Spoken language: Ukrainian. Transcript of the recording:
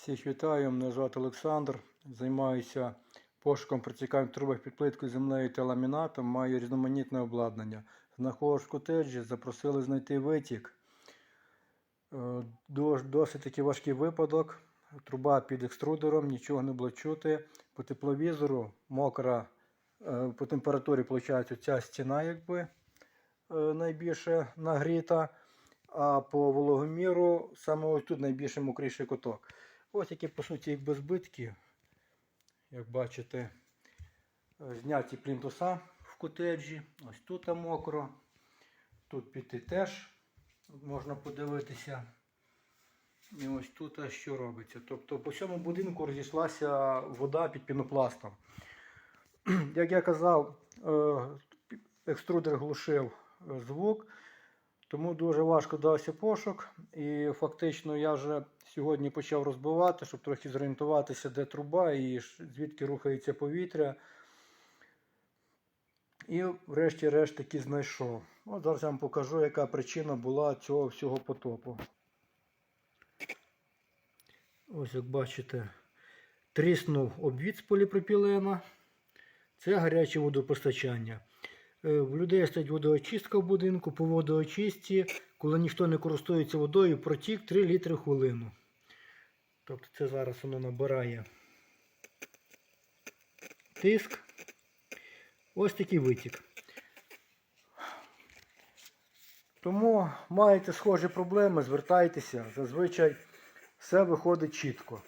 Всіх вітаю, мене звати Олександр. Займаюся пошуком протікань в трубах під плиткою землею та ламінатом. Маю різноманітне обладнання. Знаходжусь в котеджі, запросили знайти витік. Е, Досить таки важкий випадок. Труба під екструдером, нічого не було чути. По тепловізору мокра, е, по температурі, виходить, ця стіна якби е, найбільше нагріта. А по вологоміру саме ось тут найбільше мокріший куток. Ось які, по суті, якби збитки, як бачите, е, зняті плінтуса в котеджі. Ось тут мокро. Тут піти теж можна подивитися. І ось тут що робиться. Тобто по всьому будинку розійшлася вода під пінопластом. Як я казав, е, екструдер глушив е, звук. Тому дуже важко дався пошук. І фактично я вже сьогодні почав розбивати, щоб трохи зорієнтуватися, де труба і звідки рухається повітря. І врешті-решт таки знайшов. От зараз я вам покажу, яка причина була цього всього потопу. Ось як бачите, тріснув обвід з поліпропілена. Це гаряче водопостачання. Е, В людей стоїть водоочистка в будинку. По водоочистці, коли ніхто не користується водою, протік 3 літри хвилину. Тобто це зараз воно набирає тиск. Ось такий витік. Тому маєте схожі проблеми, звертайтеся. Зазвичай все виходить чітко.